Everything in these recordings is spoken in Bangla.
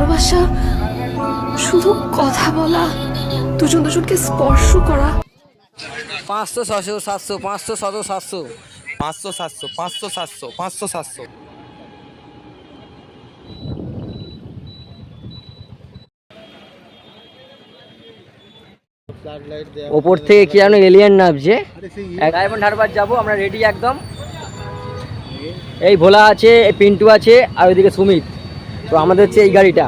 ভালোবাসা শুধু কথা বলা দুজন দুজনকে স্পর্শ করা। পাঁচশো ছশো সাতশো পাঁচশো ছশো সাতশো। পাঁচশো সাতশো পাঁচশো সাতশো পাঁচশো সাতশো। ওপর থেকে কি যেন এলিয়ান নামছে ডায়মন্ড হারবার যাব আমরা রেডি একদম। এই ভোলা আছে পিন্টু আছে আর ওইদিকে সুমিত। তো আমাদের হচ্ছে এই গাড়িটা।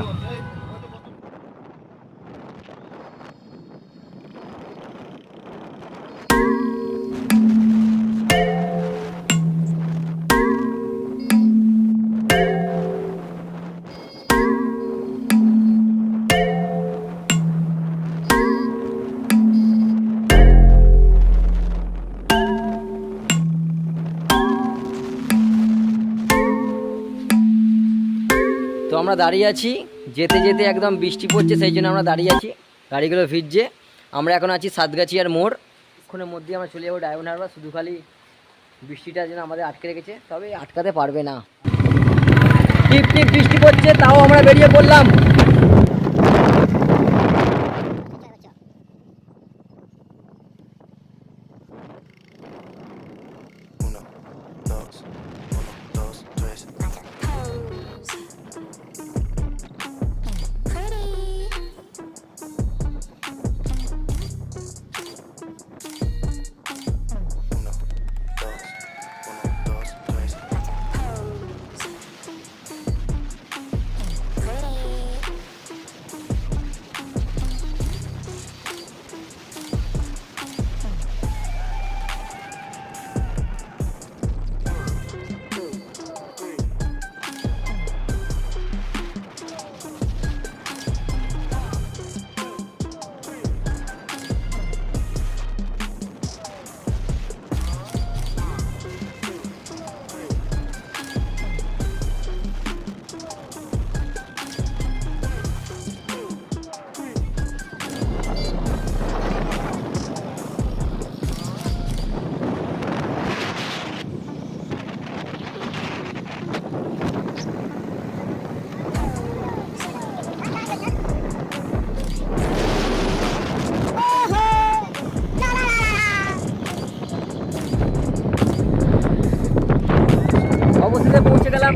আমরা দাঁড়িয়ে আছি। যেতে যেতে একদম বৃষ্টি পড়ছে, সেই জন্য আমরা দাঁড়িয়ে আছি। গাড়িগুলো ভিজছে। আমরা এখন আছি সাতগাছি আর মোড়। এক্ষণের মধ্যে আমরা চলে যাব ডায়মন্ড হারবার। শুধু খালি বৃষ্টিটা যেন আমাদের আটকে রেখেছে। তবে আটকাতে পারবে না। টিপ টিপ বৃষ্টি পড়ছে, তাও আমরা বেরিয়ে পড়লাম।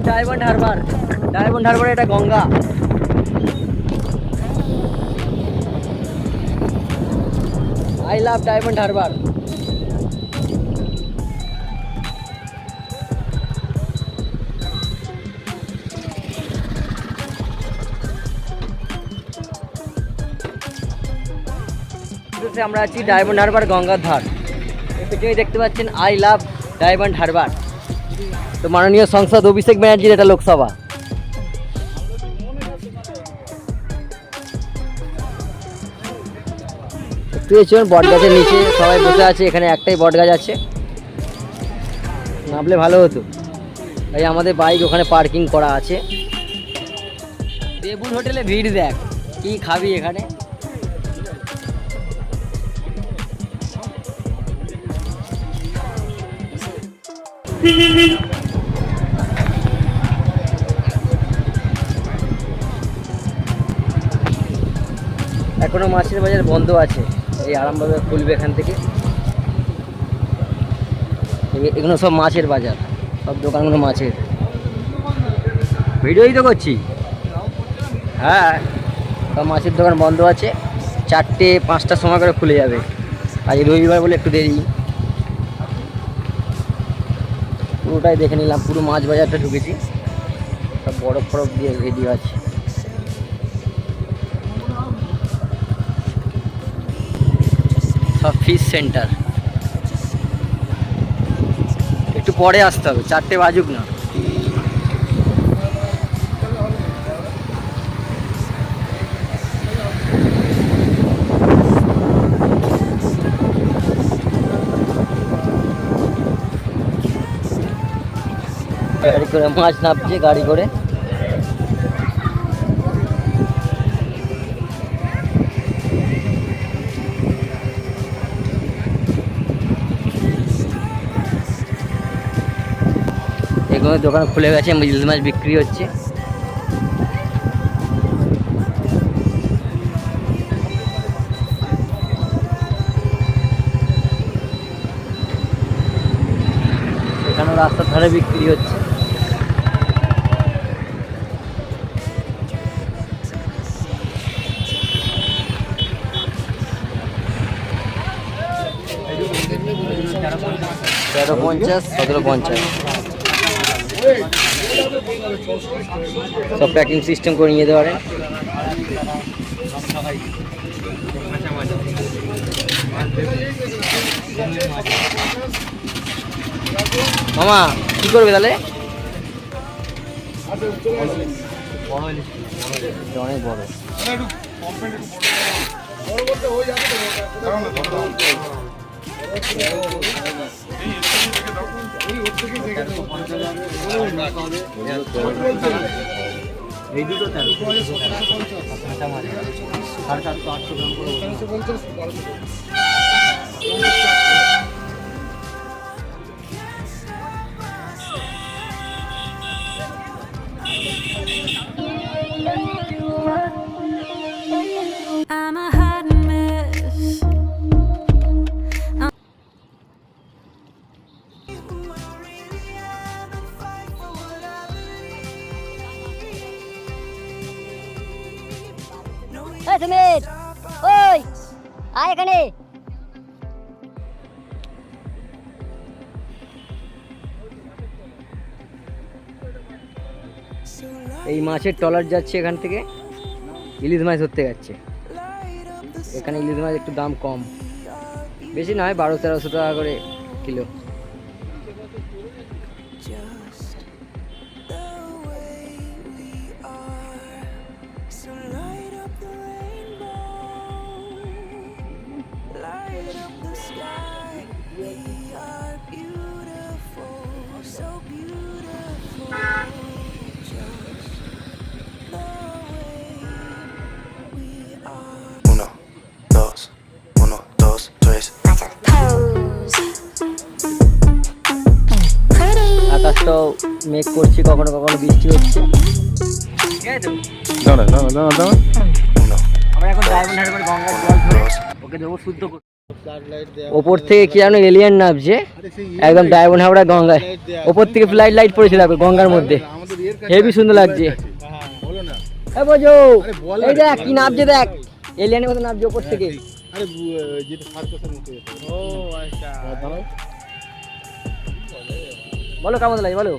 ডায়মন্ড হারবার। ডায়মন্ড হারবার এটা Ganga. I love Diamond Harbour. আমরা আছি ডায়মন্ড হারবার গঙ্গার ধার। পেছনেই দেখতে পাচ্ছেন, আই লাভ ডায়মন্ড হারবার। তো মাননীয় সংসদ অভিষেক ব্যানার্জির এটা লোকসভা। এসেছেন বট গাছের নিচে সবাই বসে আছে, এখানে একটাই বট গাছ আছে। নামলে ভালো হতো। এই আমাদের বাইক, ওখানে পার্কিং করা আছে। দেবুর হোটেলে ভিড় দেখ, কি খাবি এখানে? এখনও মাছের বাজার বন্ধ আছে। এই আরামবাজার খুলবে এখান থেকে। এগুলো সব মাছের বাজার। সব দোকানগুলো মাছের। ভিডিওই তো করছি। হ্যাঁ সব মাছের দোকান বন্ধ আছে। চারটে, পাঁচটার সময় করে খুলে যাবে। আজ রবিবার বলে একটু দেরি। পুরোটাই দেখে নিলাম, পুরো মাছ বাজারটা ঢুকেছি। সব বরফ ফরফ দিয়ে রেডি আছে। সব ফিশ সেন্টার একটু পরে আসতে হবে, চারটে বাজুক না। গাড়ি করে, মাছ নামছে গাড়ি করে। এগুলো দোকান খুলে গেছে, মিল মাছ বিক্রি হচ্ছে। এখানে রাস্তার ধারে বিক্রি হচ্ছে। পঞ্চাশ, সতেরো পঞ্চাশ। সব প্যাকিং সিস্টেম করে নিয়ে যেতে মামা, কি করবে তাহলে? অনেক বড়। এই দুটো তেরো। সাড়ে চারশো আটশো গ্রাম করে I'm a এই মাছের ট্রলার যাচ্ছে এখান থেকে। ইলিশ মাছ ধরতে যাচ্ছে। এখানে ইলিশ মাছ একটু দাম কম। বেশি নয়, বারো তেরোশো টাকা করে কিলো। মেঘ করছে কখনো কখনো বৃষ্টি হচ্ছে। দাঁড়া দাঁড়া দাঁড়া দাঁড়া। আমরা এখন ডায়মন্ড হারবার গঙ্গার জল ধরে ওকে দেবো শুদ্ধ ওপর থেকে কি যেন এলিয়ান নামছে? একদম ডায়মন্ড হাওড়া গঙ্গায়। ওপর থেকে ফ্লাইট লাইট পড়েছে দেখো গঙ্গার মধ্যে। হেভি সুন্দর লাগছে। এ বোঝো এই দেখ কি নামছে দেখ। এলিয়ানের মতো নামছে ওপর থেকে। বলো কেমন লাগে বলো।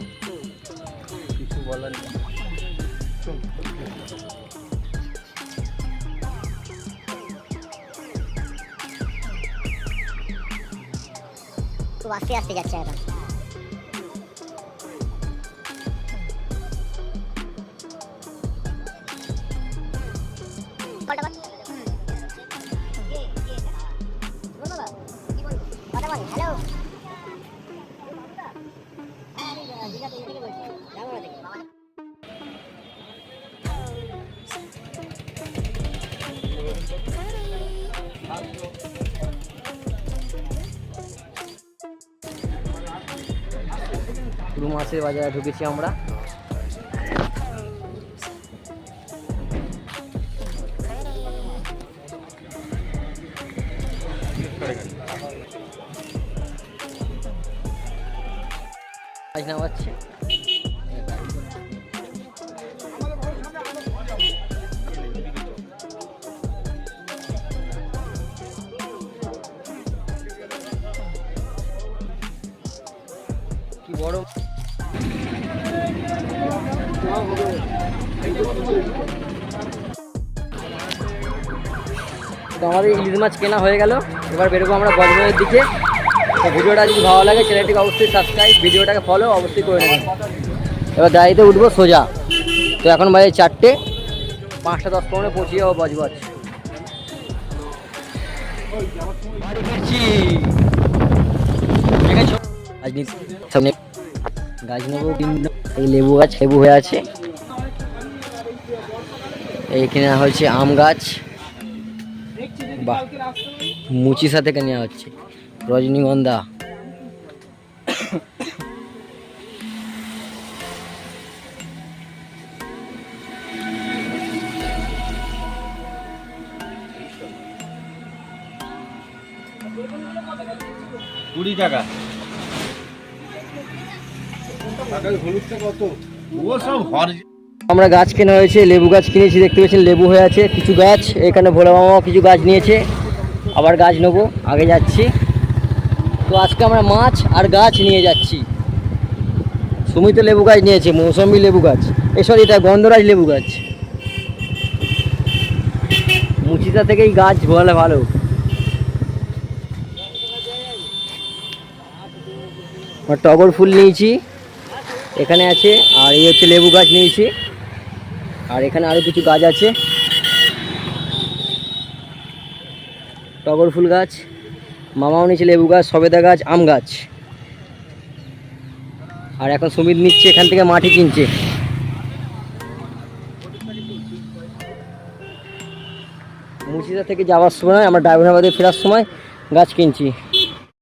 খুব আস্তে আস্তে যাচ্ছে এখন। হ্যালো পুরো মাছের বাজারে ঢুকেছি আমরা। মাছ নামাচ্ছে। বড় তো আমাদের ইলিশ মাছ কেনা হয়ে গেল। এবার বেরোবো আমরা গজমের দিকে। তো ভিডিওটা যদি ভালো লাগে, চ্যানেলটিকে অবশ্যই সাবস্ক্রাইব ভিডিওটাকে ফলো অবশ্যই করে নেবেন। এবার গাড়িতে উঠবো সোজা। তো এখন বাজে চারটে। পাঁচটা দশ পনেরো, পৌঁছে যাব বজবজ। নিতে সামনে গাছ নেব এই লেবু গাছ, লেবু হয়ে আছে। এইখানে হয়েছে আম গাছ। বাহ মুচিসা থেকে নেওয়া হচ্ছে। রজনীগন্ধা। কুড়ি টাকা। আমরা গাছ কেনা হয়েছে, লেবু গাছ কিনেছি, দেখতে পাচ্ছেন লেবু হয়ে আছে, কিছু গাছ, এখানে ভোলা মামাও কিছু গাছ নিয়েছে, আবার গাছ নেব, আগে যাচ্ছি। তো আজকে আমরা মাছ আর গাছ নিয়ে যাচ্ছি। সুমিত লেবু গাছ নিয়েছে, মৌসম্বি লেবু গাছ, এ সরি, এটা গন্ধরাজ লেবু গাছ। মুচিতা থেকেই গাছ বলে ভালো। টগর ফুল নিয়েছি। এখানে আছে, আর এই হচ্ছে লেবু গাছ নিয়েছি। আর এখানে আরও কিছু গাছ আছে। টগর ফুল গাছ, মামাও নিয়েছে লেবু গাছ, সবেদা গাছ, আম গাছ। আর এখন সুমিত নিচ্ছে, এখান থেকে মাটি কিনছে। মুর্শিদা থেকে যাওয়ার সময়, আমরা ড্রাইভার ফেরার সময় গাছ কিনছি।